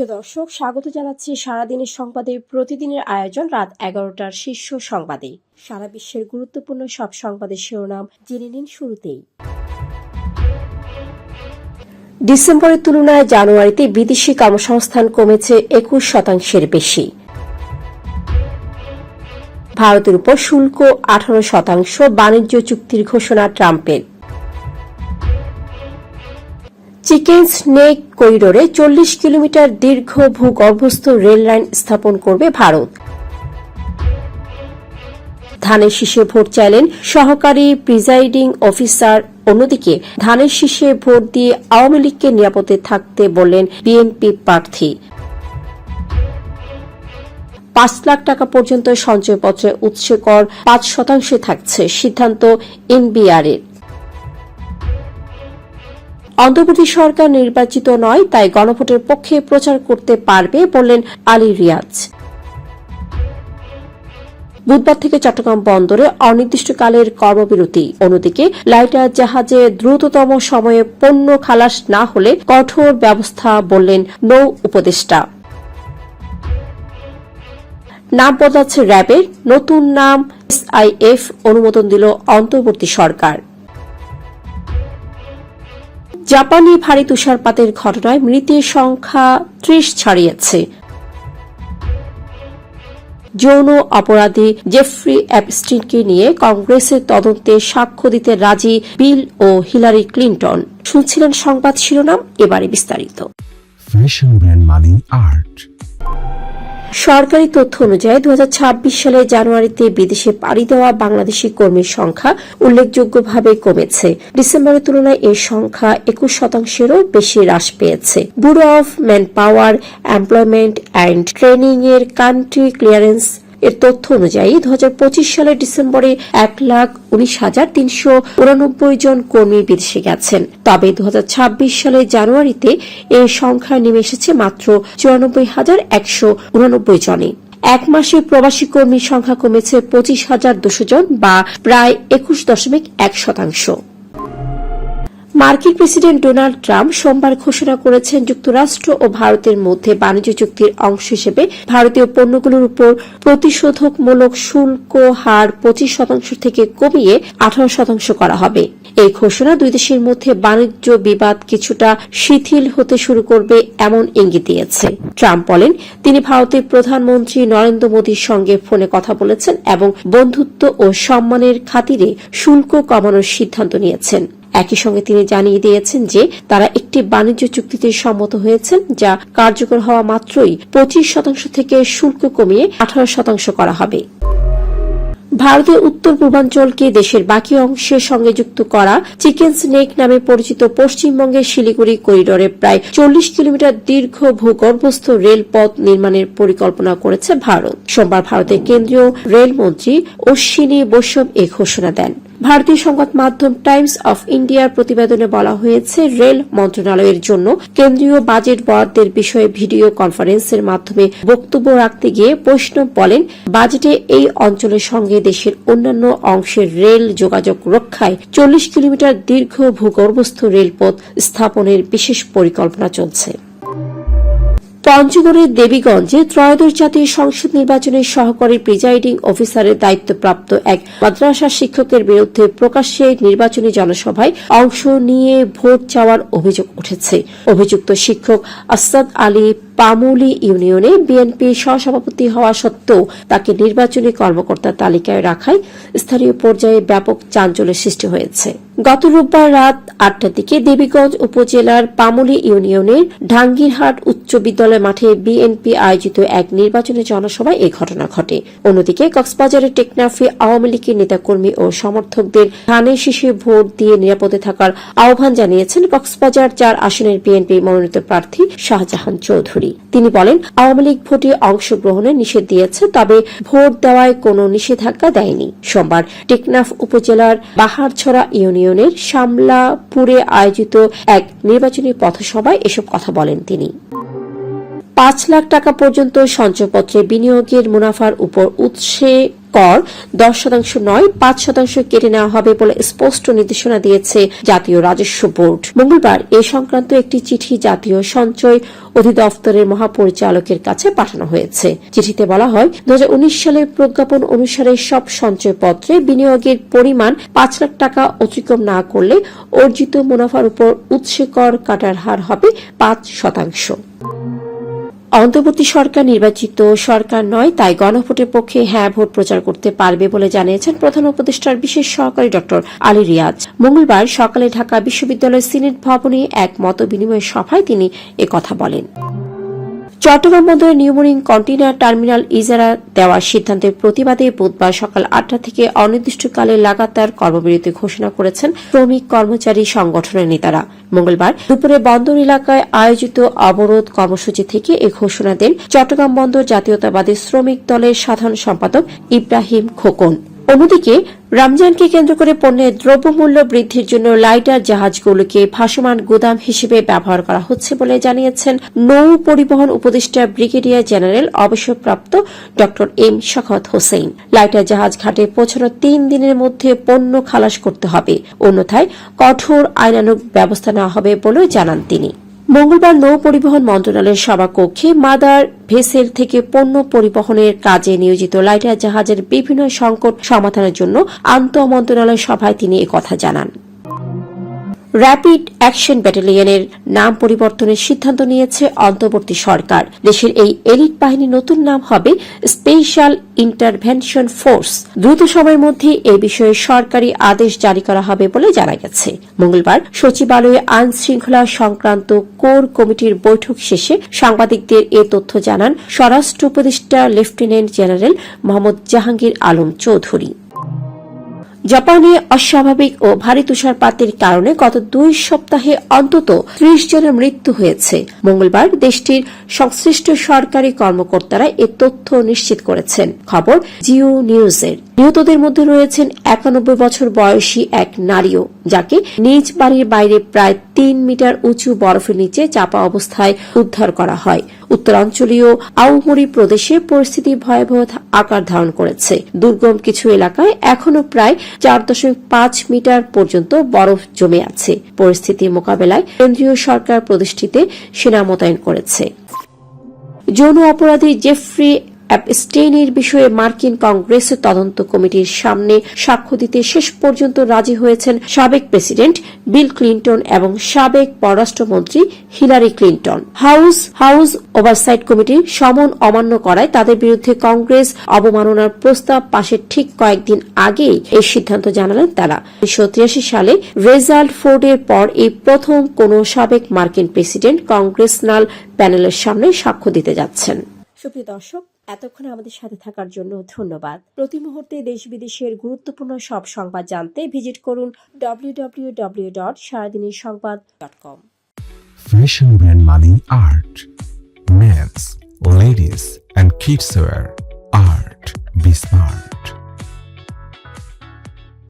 প্রিয় দর্শক, স্বাগত জানাচ্ছি সারাদিনের সংবাদে। প্রতিদিনের আয়োজন রাত এগারোটার শীর্ষ সংবাদে। সারা বিশ্বের গুরুত্বপূর্ণ সব সংবাদের শিরোনাম জেনে নিন শুরুতেই। ডিসেম্বরের তুলনায় জানুয়ারিতে বিদেশি কর্মসংস্থান কমেছে একুশ শতাংশের বেশি। ভারতের উপর শুল্ক আঠারো শতাংশ, বাণিজ্য চুক্তির ঘোষণা ট্রাম্পের। চিকেন স্নেক করিডোরে চল্লিশ কিলোমিটার দীর্ঘ ভূগর্ভস্থ রেল লাইন স্থাপন করবে ভারত। ধানের শীষে ভোট চাইলেন সহকারী প্রিজাইডিং অফিসার। অন্যদিকে ধানের শীষে ভোট দিয়ে আওয়ামী লীগকে নিরাপদে থাকতে বললেন বিএনপি প্রার্থী। পাঁচ লাখ টাকা পর্যন্ত সঞ্চয়পত্রে উৎসে কর পাঁচ শতাংশে থাকছে সিদ্ধান্ত এনবিআর এর অন্তর্বর্তী সরকার নির্বাচিত নয়, তাই গণভোটের পক্ষে প্রচার করতে পারবে বললেন আলী রিয়াজ। বুধবার থেকে চট্টগ্রাম বন্দরে অনির্দিষ্টকালের কর্মবিরতি। অন্যদিকে, লাইটার জাহাজে দ্রুততম সময়ে পণ্য খালাস না হলে কঠোর ব্যবস্থা বললেন নৌ উপদেষ্টা। নাম বদলাচ্ছে র্যাবের, নতুন নাম এসআইএফ অনুমোদন দিল অন্তর্বর্তী সরকার। জাপানি ভারী তুষারপাতের ঘটনায় মৃতের সংখ্যা ত্রিশ ছাড়িয়েছে। যৌন অপরাধী জেফ্রি অ্যাপস্টিনকে নিয়ে কংগ্রেসের তদন্তে সাক্ষ্য দিতে রাজি বিল ও হিলারি ক্লিন্টন। শুনছিলেন সংবাদ শিরোনাম, এবারে বিস্তারিত। সরকারি তথ্য অনুযায়ী দু সালে জানুয়ারিতে বিদেশে পাড়ি দেওয়া বাংলাদেশি কর্মীর সংখ্যা উল্লেখযোগ্যভাবে কমেছে। ডিসেম্বরের তুলনায় এর সংখ্যা একুশ শতাংশেরও বেশি হ্রাস পেয়েছে। Bureau of manpower employment and training এর কান্ট্রি ক্লিয়ারেন্স এর তথ্য অনুযায়ী দু হাজার পঁচিশ সালের ডিসেম্বরে এক লাখ উনিশ হাজার তিনশো উনানব্বই জন কর্মী বিদেশে গেছেন। তবে দু হাজার ছাব্বিশ সালের জানুয়ারিতে এর সংখ্যা নেমে এসেছে মাত্র চুরানব্বই হাজার একশো উনানব্বই জনে। এক মাসে প্রবাসী কর্মীর সংখ্যা কমেছে পঁচিশ হাজার দুশো জন বা প্রায় একুশ দশমিক এক শতাংশ। মার্কিন প্রেসিডেন্ট ডোনাল্ড ট্রাম্প সোমবার ঘোষণা করেছেন যুক্তরাষ্ট্র ও ভারতের মধ্যে বাণিজ্য চুক্তির অংশ হিসেবে ভারতীয় পণ্যগুলোর উপর প্রতিষেধকমূলক শুল্ক হার পঁচিশ শতাংশ থেকে কমিয়ে আঠারো শতাংশ করা হবে। এই ঘোষণা দুই দেশের মধ্যে বাণিজ্য বিবাদ কিছুটা শিথিল হতে শুরু করবে এমন ইঙ্গিত দিয়েছে। ট্রাম্প বলেন, তিনি ভারতের প্রধানমন্ত্রী নরেন্দ্র মোদীর সঙ্গে ফোনে কথা বলেছেন এবং বন্ধুত্ব ও সম্মানের খাতিরে শুল্ক কমানোর সিদ্ধান্ত নিয়েছেন। একই সঙ্গে তিনি জানিয়ে দিয়েছেন যে তারা একটি বাণিজ্য চুক্তিতে সম্মত হয়েছেন, যা কার্যকর হওয়া মাত্রই পঁচিশ শতাংশ থেকে শুল্ক কমিয়ে আঠারো শতাংশ করা হবে। ভারতের উত্তর পূর্বাঞ্চলকে দেশের বাকি অংশের সঙ্গে যুক্ত করা চিকেন স্নেক নামে পরিচিত পশ্চিমবঙ্গের শিলিগুড়ি করিডোরে প্রায় চল্লিশ কিলোমিটার দীর্ঘ ভূগর্ভস্থ রেলপথ নির্মাণের পরিকল্পনা করেছে ভারত। সোমবার ভারতের কেন্দ্রীয় রেলমন্ত্রী অশ্বিনী বৈষ্ণব এ ঘোষণা দেন। ভারতীয় সংবাদ মাধ্যম টাইমস অফ ইন্ডিয়ার প্রতিবেদনে বলা হয়েছে, রেল মন্ত্রণালয়ের জন্য কেন্দ্রীয় বাজেট বরাদ্দের বিষয়ে ভিডিও কনফারেন্সের মাধ্যমে বক্তব্য রাখতে গিয়ে বৈষ্ণব বলেন, বাজেটে এই অঞ্চলের সঙ্গে দেশের অন্যান্য অংশের রেল যোগাযোগ রক্ষায় চল্লিশ কিলোমিটার দীর্ঘ ভূগর্ভস্থ রেলপথ স্থাপনের বিশেষ পরিকল্পনা চলছে। পঞ্চগড়ের দেবীগঞ্জে ত্রয়োদশ জাতীয় সংসদ নির্বাচনের সহকারী প্রিজাইডিং অফিসারের দায়িত্বপ্রাপ্ত এক মাদ্রাসা শিক্ষকের বিরুদ্ধে প্রকাশ্যে নির্বাচনী জনসভায় অংশ নিয়ে ভোট চাওয়ার অভিযোগ উঠেছে। অভিযুক্ত শিক্ষক আসাদ আলী পামুলি ইউনিয়নে বিএনপির সহসভাপতি হওয়া সত্ত্বেও তাকে নির্বাচনী কর্মকর্তার তালিকায় রাখায় স্থানীয় পর্যায়ে ব্যাপক চাঞ্চল্যের সৃষ্টি হয়েছে। গত রোববার রাত আটটার দিকে দেবীগঞ্জ উপজেলার পামুলি ইউনিয়নের ঢাঙ্গিরহাট উচ্চ বিদ্যালয় মাঠে বিএনপি আয়োজিত এক নির্বাচনী জনসভায় এই ঘটনা ঘটে। অন্যদিকে কক্সবাজারের টেকনাফে আওয়ামী লীগের নেতাকর্মী ও সমর্থকদের ধানের শীষে ভোট দিয়ে নিরাপদে থাকার আহ্বান জানিয়েছেন কক্সবাজার চার আসনের বিএনপি মনোনীত প্রার্থী শাহজাহান চৌধুরী। তিনি বলেন, আওয়ামী লীগ ভোটে অংশগ্রহণে নিষেধ দিয়েছে, তবে ভোট দেওয়ায় কোনো নিষেধাজ্ঞা দেয়নি। সোমবার টেকনাফ উপজেলার বাহারছড়া ইউনিয়নের শামলাপুরে আয়োজিত এক নির্বাচনী পথসভায় এসব কথা বলেন তিনি। পাঁচ লাখ টাকা পর্যন্ত সঞ্চয়পত্রে বিনিয়োগের মুনাফার উপর উৎসে কর দশ শতাংশ নয়, পাঁচ শতাংশ কেটে নেওয়া হবে বলে স্পষ্ট নির্দেশনা দিয়েছে জাতীয় রাজস্ব বোর্ড। মঙ্গলবার এ সংক্রান্ত একটি চিঠি জাতীয় সঞ্চয় অধিদপ্তরের মহাপরিচালকের কাছে পাঠানো হয়েছে। চিঠিতে বলা হয় দু হাজার উনিশ সালের প্রজ্ঞাপন অনুসারে সব সঞ্চয়পত্রে বিনিয়োগের পরিমাণ পাঁচ লাখ টাকা অতিক্রম না করলে অর্জিত মুনাফার উপর উৎসে কর কাটার হার হবে পাঁচ শতাংশ। অন্তর্বর্তী সরকার নির্বাচিত সরকার নয়, তাই গণভোটের পক্ষে হ্যাঁ ভোট প্রচার করতে পারবে বলে জানিয়েছেন প্রধান উপদেষ্টার বিশেষ সহকারী ডক্টর আলী রিয়াজ। মঙ্গলবার সকালে ঢাকা বিশ্ববিদ্যালয়ের সিনেট ভবনে এক মত বিনিময় সভায় তিনি একথা বলেন। চট্টগ্রাম বন্দরের নিউমোরিং কন্টেইনার টার্মিনাল ইজারা দেওয়ার সিদ্ধান্তের প্রতিবাদে বুধবার সকাল আটটা থেকে অনির্দিষ্টকালে লাগাতার কর্মবিরতি ঘোষণা করেছেন শ্রমিক কর্মচারী সংগঠনের নেতারা। মঙ্গলবার দুপুরে বন্দর এলাকায় আয়োজিত অবরোধ কর্মসূচি থেকে এ ঘোষণা দেন চট্টগ্রাম বন্দর জাতীয়তাবাদী শ্রমিক দলের সাধারণ সম্পাদক ইব্রাহিম খোকন। অন্যদিকে, রমজানকে কেন্দ্র করে পণ্যের দ্রব্যমূল্য বৃদ্ধির জন্য লাইটার জাহাজগুলোকে ভাসমান গুদাম হিসেবে ব্যবহার করা হচ্ছে বলে জানিয়েছেন নৌ পরিবহন উপদেষ্টা ব্রিগেডিয়ার জেনারেল অবসরপ্রাপ্ত ড এম শখত হোসেন। লাইটার জাহাজ ঘাটে পৌঁছানোর তিন দিনের মধ্যে পণ্য খালাস করতে হবে। অন্যথায় কঠোর আইনানুগ ব্যবস্থা নেওয়া হবে বলেও জানান তিনি। মঙ্গলবার নৌ পরিবহন মন্ত্রণালয়ের সভাকক্ষে মাদার ভেসেল থেকে পণ্য পরিবহনের কাজে নিয়োজিত লাইটার জাহাজের বিভিন্ন সংকট সমাধানের জন্য আন্ত মন্ত্রণালয় সভায় তিনি একথা জানান। র্যাপিড অ্যাকশন ব্যাটালিয়নের নাম পরিবর্তনের সিদ্ধান্ত নিয়েছে অন্তর্বর্তী সরকার। দেশের এই এলিট বাহিনীর নতুন নাম হবে স্পেশাল ইন্টারভেনশন ফোর্স দ্রুত সময়ের মধ্যে এ বিষয়ে সরকারি আদেশ জারি করা হবে বলে জানা গেছে। মঙ্গলবার সচিবালয়ে আইন শৃঙ্খলা সংক্রান্ত কোর কমিটির বৈঠক শেষে সাংবাদিকদের এ তথ্য জানান স্বরাষ্ট্র উপদেষ্টা লেফটেন্যান্ট জেনারেল মোহাম্মদ জাহাঙ্গীর আলম চৌধুরী। জাপানে অস্বাভাবিক ও ভারী তুষারপাতের কারণে গত দুই সপ্তাহে অন্তত ত্রিশ জনের মৃত্যু হয়েছে। মঙ্গলবার দেশটির সংশ্লিষ্ট সরকারি কর্মকর্তারা এ তথ্য নিশ্চিত করেছেন। খবর জিও নিউজের। নিহতদের মধ্যে রয়েছেন একানব্বই বছর বয়সী এক নারীও, যাকে নিজ বাড়ির বাইরে প্রায় তিন মিটার উঁচু বরফের নিচে চাপা অবস্থায় উদ্ধার করা হয়। উত্তরাঞ্চলীয় আউমরি প্রদেশে পরিস্থিতি ভয়াবহ আকার ধারণ করেছে। দুর্গম কিছু এলাকায় এখনও প্রায় চার দশমিক পাঁচ মিটার পর্যন্ত বরফ জমে আছে। পরিস্থিতি মোকাবেলায় কেন্দ্রীয় সরকার প্রতিষ্ঠিতে সেনা মোতায়েন করেছে। যৌন অপরাধী জেফ্রি অ্যাপস্টেইনের বিষয়ে মার্কিন কংগ্রেসের তদন্ত কমিটির সামনে সাক্ষ্য দিতে শেষ পর্যন্ত রাজি হয়েছেন সাবেক প্রেসিডেন্ট বিল ক্লিন্টন এবং সাবেক পররাষ্ট্রমন্ত্রী Hillary Clinton. House house oversight কমিটির সমন অমান্য করায় তাদের বিরুদ্ধে কংগ্রেস অবমাননার প্রস্তাব পাশের ঠিক কয়েকদিন আগেই এই সিদ্ধান্ত জানালেন তারা। উনিশশো তিরাশি সালে রেজাল্ট ফোর্ডের পর এই প্রথম কোন সাবেক মার্কিন প্রেসিডেন্ট কংগ্রেসনাল প্যানেলের সামনে সাক্ষ্য দিতে যাচ্ছেন। সুপ্রিয় দর্শক এতক্ষণ আমাদের সাথে থাকার জন্য ধন্যবাদ। প্রতি মুহূর্তে দেশ বিদেশের গুরুত্বপূর্ণ সব সংবাদ জানতে ভিজিট করুন www.সারাদিনের ডট সারাদিনের সংবাদ dot com fashion brand money art men's ladies and kids wear art be smart